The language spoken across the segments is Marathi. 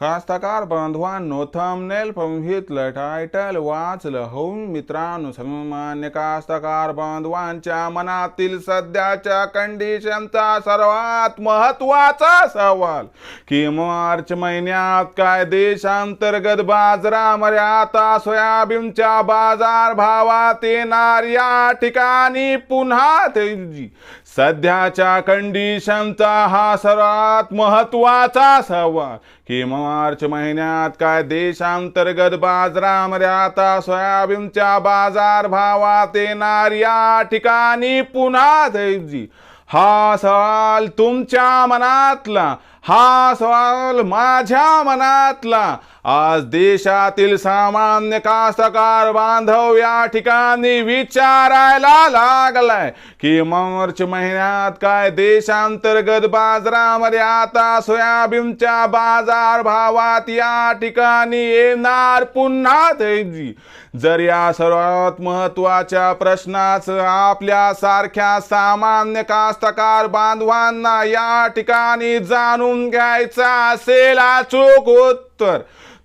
कास्तकार बांधवांनो थंबनेल पंहितलं टायटल वाचलं. होऊन मित्रांनो सन्मान्य कास्तकार बांधवांच्या मनातील सध्याच्या कंडिशनचा सर्वात महत्त्वाचा सवाल की मार्च महिन्यात काय देशांतर्गत बाजारामध्ये आता सोयाबीनच्या बाजार भावात येणार या ठिकाणी पुन्हा तेजी. सध्याच्या कंडिशनचा हा सर्वात महत्त्वाचा सवाल की मार्च महिन्यात काय देशांतर्गत बाजारामध्ये आता सोयाबीनच्या बाजार भावात येणार या ठिकाणी पुन्हा तेजी हा सवाल तुमच्या मनातला. हा सवाल माझ्या मनातला. आज देशातील सामान्य कास्तकार बांधव या ठिकाणी विचारायला लागलाय की मार्च महिन्यात काय देशांतर्गत बाजारामध्ये आता सोयाबीनच्या बाजार भावात या ठिकाणी येणार पुन्हा तेजी? जर या सर्वात महत्त्वाच्या प्रश्नाचं आपल्या सारख्या सामान्य कास्तकार बांधवांना या ठिकाणी जाणून घ्यायचा असेल अचूक उत्तर.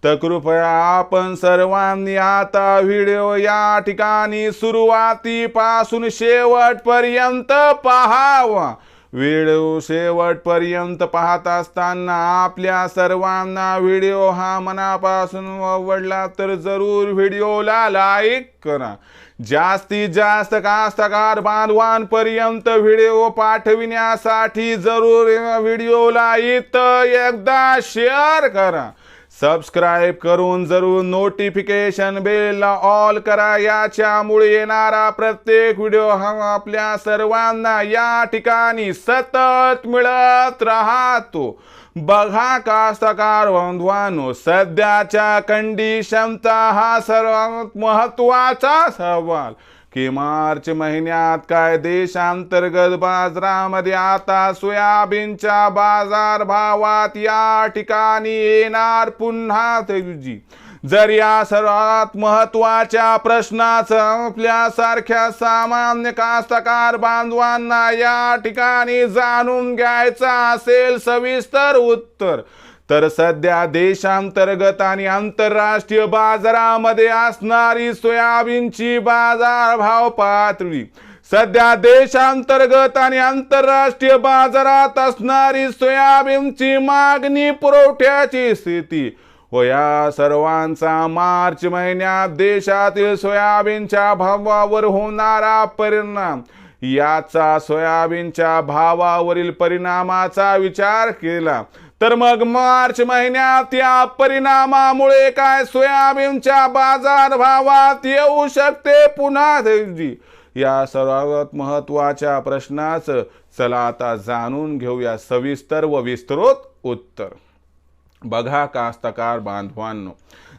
तर कृपया आपण सर्वांनी आता व्हिडिओ या ठिकाणी सुरुवातीपासून शेवटपर्यंत पाहावा. व्हिडिओ शेवटपर्यंत पाहत असताना आपल्या सर्वांना व्हिडिओ हा मनापासून आवडला तर जरूर व्हिडिओला लाईक करा. जास्तीत जास्त कास्तकार बांधवांपर्यंत व्हिडिओ पाठविण्यासाठी जरूर व्हिडिओला इथं एकदा शेअर करा. सबस्क्राईब करून जरूर नोटिफिकेशन बेलला ऑल करा. याच्यामुळे येणारा प्रत्येक व्हिडिओ हा आपल्या सर्वांना या ठिकाणी सतत मिळत राहतो. बघा कास्तकार बंधवानो सध्याच्या कंडिशनचा हा सर्वात महत्त्वाचा सवाल. की मार्च महिन्यात काय देशांतर्गत बाजारामध्ये आता सोयाबीनच्या बाजार भावात या ठिकाणी येणार पुन्हा तेजी जर या सर्वात महत्त्वाच्या प्रश्नाचं आपल्यासारख्या सामान्य कास्तकार बांधवांना या ठिकाणी जाणून घ्यायचं असेल सविस्तर उत्तर तर सध्या देशांतर्गत आणि आंतरराष्ट्रीय बाजारामध्ये असणारी सोयाबीनची बाजारभाव पातळी सध्या देशांतर्गत आणि आंतरराष्ट्रीय बाजारात असणारी सोयाबीनची मागणी पुरवठ्याची स्थिती व या सर्वांचा मार्च महिन्यात देशातील सोयाबीनच्या भावावर होणारा परिणाम याचा सोयाबीनच्या भावावरील परिणामाचा विचार केला. तर मग मार्च महिन्यात या परिणामामुळे काय सोयाबीनच्या बाजार भावात येऊ शकते पुन्हा देवजी? या सर्वात महत्त्वाच्या प्रश्नाचं चला आता जाणून घेऊया सविस्तर व विस्तृत उत्तर. बघा कास्तकार बांधवांनो.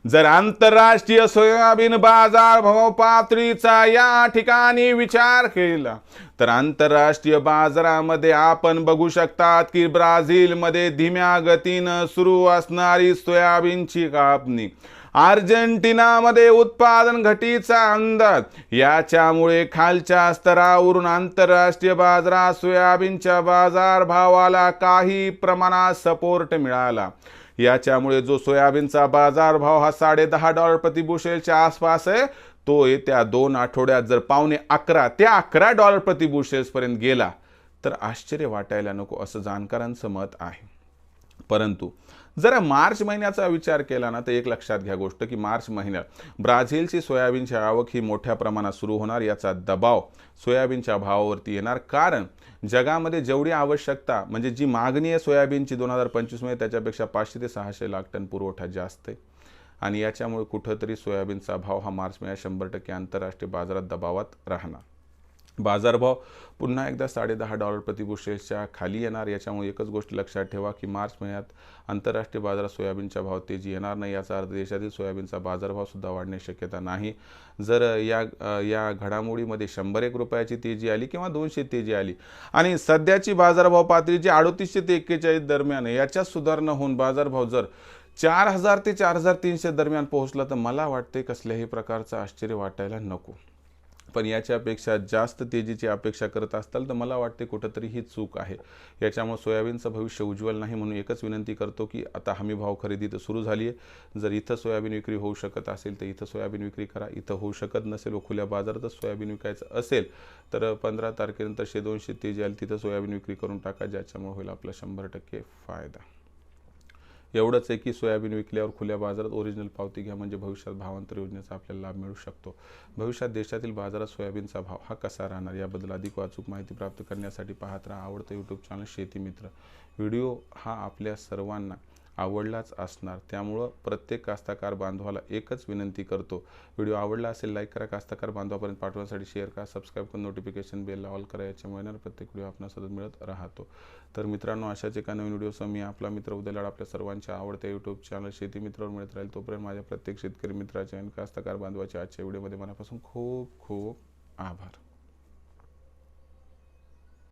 जर आंतरराष्ट्रीय सोयाबीन बाजार भाव पातळीचा या ठिकाणी विचार केला तर आंतरराष्ट्रीय बाजारामध्ये आपण बघू शकतात की ब्राझीलमध्ये धीम्या गतीनं सुरू असणारी सोयाबीनची कापणी. अर्जेंटिनामध्ये उत्पादन घटीचा अंदाज याच्यामुळे खालच्या स्तरावरून आंतरराष्ट्रीय बाजारात सोयाबीनच्या बाजारभावाला काही प्रमाणात सपोर्ट मिळाला. याच्यामुळे जो सोयाबीनचा बाजार भाव हा साडे दहा डॉलर प्रतिबुशेलच्या आसपास आहे तो येत्या दोन आठवड्यात जर पावणे अकरा ते अकरा डॉलर प्रतिबुशेल्सपर्यंत गेला तर आश्चर्य वाटायला नको असं जाणकारांचं मत आहे. परंतु जरा मार्च महिन्याचा विचार केला ना तर एक लक्षात घ्या गोष्ट की मार्च महिन्यात ब्राझीलची सोयाबीनची आवक ही मोठ्या प्रमाणात सुरू होणार याचा दबाव सोयाबीनच्या भावावरती येणार. कारण जगामध्ये जेवढी आवश्यकता म्हणजे जी मागणी आहे सोयाबीनची दोन हजार पंचवीसमध्ये त्याच्यापेक्षा पाचशे ते सहाशे लाख टन पुरवठा जास्त आहे. आणि याच्यामुळे कुठंतरी सोयाबीनचा भाव हा मार्च महिन्यात शंभर टक्के आंतरराष्ट्रीय बाजारात दबावात राहणार. बाजारभाव पुन्हा एकदा साडेदहा डॉलर प्रतिबुशेलच्या खाली येणार. याच्यामुळे एकच गोष्ट लक्षात ठेवा की मार्च महिन्यात आंतरराष्ट्रीय बाजारात सोयाबीनचा भाव तेजी येणार नाही. याचा अर्थ देशातील सोयाबीनचा बाजारभावसुद्धा वाढण्याची शक्यता नाही. जर या या घडामोडीमध्ये शंभर एक रुपयाची तेजी आली किंवा दोनशे तेजी आली आणि सध्याची बाजारभाव पातळी जी अडोतीसशे ते एक्केचाळीस दरम्यान आहे याच्यात सुधारणा होऊन बाजारभाव जर चार हजार ते चार हजार तीनशे दरम्यान पोहोचला तर मला वाटते कसल्याही प्रकारचं आश्चर्य वाटायला नको. पण याच्यापेक्षा जास्त तेजीची अपेक्षा करत असाल तर मला वाटते कुठंतरी ही चूक आहे. याच्यामुळे सोयाबीनचं भविष्य उज्ज्वल नाही म्हणून एकच विनंती करतो की आता हमी भाव खरेदी तर सुरू झाली आहे जर इथं सोयाबीन विक्री होऊ शकत असेल तर इथं सोयाबीन विक्री करा. इथं होऊ शकत नसेल व खुल्या बाजारातच सोयाबीन विकायचं असेल तर पंधरा तारखेनंतर शे दोनशे तेजी आली तिथं सोयाबीन विक्री करून टाका ज्याच्यामुळे होईल आपला शंभर टक्के फायदा. एवढंच आहे की सोयाबीन विकल्यावर खुल्या बाजारात ओरिजिनल पावती घ्या म्हणजे भविष्यात भावांतर योजनेचा आपल्याला लाभ मिळू शकतो. भविष्यात देशातील बाजारात सोयाबीनचा भाव हा कसा राहणार याबद्दल अधिक वाचूक माहिती प्राप्त करण्यासाठी पाहत राहा आवडतं यूट्यूब चॅनल शेती मित्र. व्हिडिओ हा आपल्या सर्वांना आवडलाच असणार. त्यामुळं प्रत्येक कास्ताकार बांधवाला एकच विनंती करतो. व्हिडिओ आवडला असेल लाईक करा. कास्ताकार बांधवापर्यंत पाठवण्यासाठी शेअर करा. सबस्क्राईब करून नोटिफिकेशन बेल ऑल करा. याच्यामुळे येणार प्रत्येक व्हिडिओ आपल्याला सतत मिळत राहतो. तर मित्रांनो अशाच एका नवीन व्हिडिओसह मी आपला मित्र उद्याला आपल्या सर्वांच्या आवडत्या यूट्यूब चॅनल शेती मित्रावर मिळत राहील. तोपर्यंत माझ्या प्रत्येक शेतकरी मित्राच्या आणि कास्ताकार बांधवाच्या आजच्या व्हिडिओमध्ये मनापासून खूप खूप आभार.